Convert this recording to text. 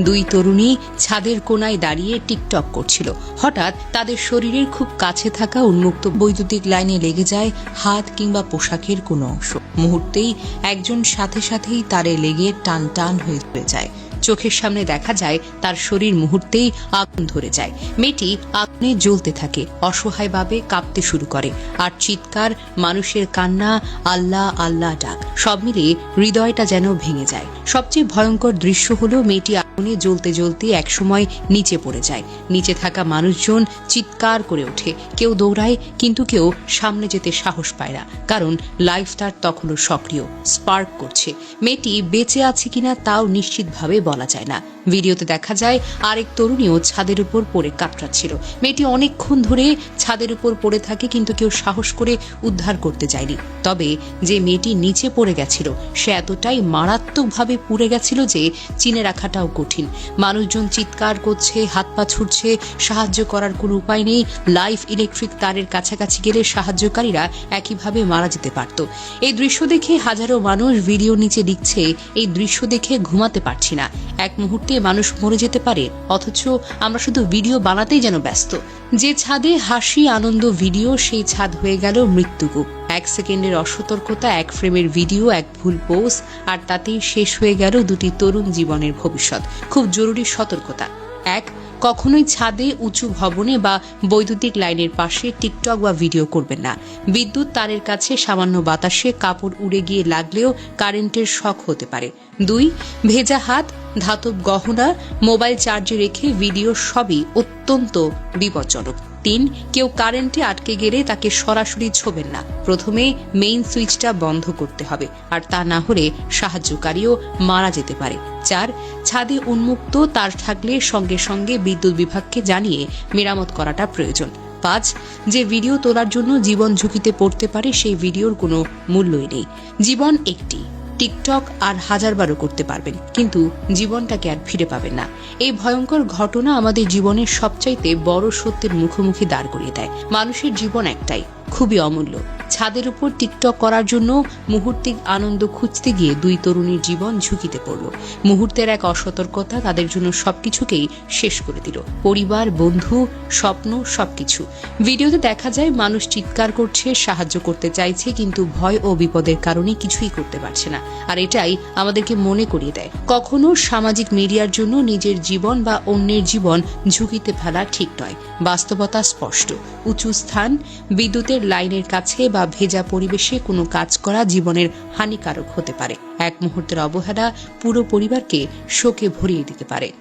দুই তরুণী ছাদের কোনায় দাঁড়িয়ে টিকটক করছিল। হঠাৎ তাদের শরীরের খুব কাছে থাকা উন্মুক্ত বৈদ্যুতিক লাইনে লেগে যায় হাত কিংবা পোশাকের কোনো অংশ। মুহূর্তেই একজন সাথে সাথেই তারে লেগে টান টান হয়ে যায়। চোখের সামনে দেখা যায়, তার শরীর মুহূর্তেই আগুন ধরে যায়। মেয়েটি আগুনে জ্বলতে থাকে অসহায়ভাবে কাঁপতে শুরু করে। আর চিৎকার, মানুষের কান্না, আল্লাহ আল্লাহ ডাক, সব মিলিয়ে হৃদয়টা যেন ভেঙে যায়। সবচেয়ে ভয়ঙ্কর দৃশ্য হলো মেয়েটি আগুনে জ্বলতে জ্বলতে একসময় নিচে পড়ে যায়। নিচে থাকা মানুষজন চিৎকার করে ওঠে। কেউ দৌড়ায়, কিন্তু কেউ সামনে যেতে সাহস পায় না। কারণ লাইফ তার তখনও সক্রিয়, স্পার্ক করছে। মেয়েটি বেঁচে আছে কিনা তাও নিশ্চিতভাবে বলা যায় না। ভিডিওতে দেখা যায়, আরেক তরুণীও ছাদের উপর পড়ে কাতরাচ্ছিল। মেয়েটি অনেকক্ষণ ধরে ছাদের উপর পড়ে থাকে, কিন্তু কেউ সাহস করে উদ্ধার করতে যায়নি। তবে যে মেয়েটি নিচে পড়ে গেছিল, সে এতটাই মারাত্মকভাবে পুড়ে গেছিল যে চিনে রাখাটাও কঠিন। মানুষজন চিৎকার করছে, হাত পা ছুটছে সাহায্য করার কোনো উপায় নেই। লাইফ ইলেকট্রিক তারের কাছাকাছি গেলে সাহায্যকারীরা একইভাবে মারা যেতে পারত। এই দৃশ্য দেখে হাজারো মানুষ ভিডিও নিচে লিখছে, এই দৃশ্য দেখে ঘুমাতে পারছি না। এক মুহূর্তে মানুষ মরে যেতে পারে, অথচ আমরা শুধু ভিডিও বানাতেই যেন ব্যস্ত। যে ছাদে হাসি আনন্দ ভিডিও, সেই ছাদ হয়ে গেল মৃত্যুকূপ। এক সেকেন্ডের অসতর্কতা, এক ফ্রেমের ভিডিও, এক ভুল পোস্ট আর তাতেই শেষ হয়ে গেল দুটি তরুণ জীবনের ভবিষ্যৎ। খুব জরুরি সতর্কতা। এক কখনোই ছাদে, উঁচু ভবনে বা বৈদ্যুতিক লাইনের পাশে টিকটক বা ভিডিও করবেন না। বিদ্যুৎ তারের কাছে সামান্য বাতাসে কাপড় উড়ে গিয়ে লাগলেও কারেন্টের শক হতে পারে। দুই, ভেজা হাত, ধাতব গহনা, মোবাইল চার্জে রেখে ভিডিও সবই অত্যন্ত বিপজ্জনক। তিন, কেউ কারেন্টে আটকে গেলে তাকে সরাসরি ছোবেন না। প্রথমে মেইন সুইচটা বন্ধ করতে হবে আর তা না হলে সাহায্যকারীও মারা যেতে পারে। চার, ছাদে উন্মুক্ত তার থাকলে সঙ্গে সঙ্গে বিদ্যুৎ বিভাগকে জানিয়ে মেরামত করাটা প্রয়োজন। পাঁচ, যে ভিডিও তোলার জন্য জীবন ঝুঁকিতে পড়তে পারে সেই ভিডিওর কোনো মূল্যই নেই। জীবন একটি, টিকটক আর হাজারবারও করতে পারবেন, কিন্তু জীবনটাকে আর ফিরে পাবেন না। এই ভয়ঙ্কর ঘটনা আমাদের জীবনের সবচাইতে বড় সত্যের মুখোমুখি দাঁড় করিয়ে দেয়। মানুষের জীবন একটাই, খুবই অমূল্য। ছাদের উপর টিকটক করার জন্য মুহূর্তিক আনন্দ খুঁজতে গিয়ে দুই তরুণীর জীবন ঝুঁকিতে পড়ল। মুহূর্তের এক অসতর্কতা তাদের জন্য সবকিছুকেই শেষ করে দিল। পরিবার, বন্ধু, স্বপ্ন, সবকিছু। ভিডিওতে দেখা যায়, মানুষ চিৎকার করছে, সাহায্য করতে চাইছে, কিন্তু ভয় ও বিপদের কারণে কিছুই করতে পারছে না। আর এটাই আমাদেরকে মনে করিয়ে দেয়। কখনো সামাজিক মিডিয়ার জন্য নিজের জীবন বা অন্যের জীবন ঝুঁকিতে ফেলা ঠিক নয়। বাস্তবতা স্পষ্ট। উঁচু স্থান, বিদ্যুতের লাইনের কাছে বা ভেজা পরিবেশে কোনো কাজ করা জীবনের হানিকারক হতে পারে। এক মুহূর্তের অবহেলা পুরো পরিবারকে শোকে ভরিয়ে দিতে পারে।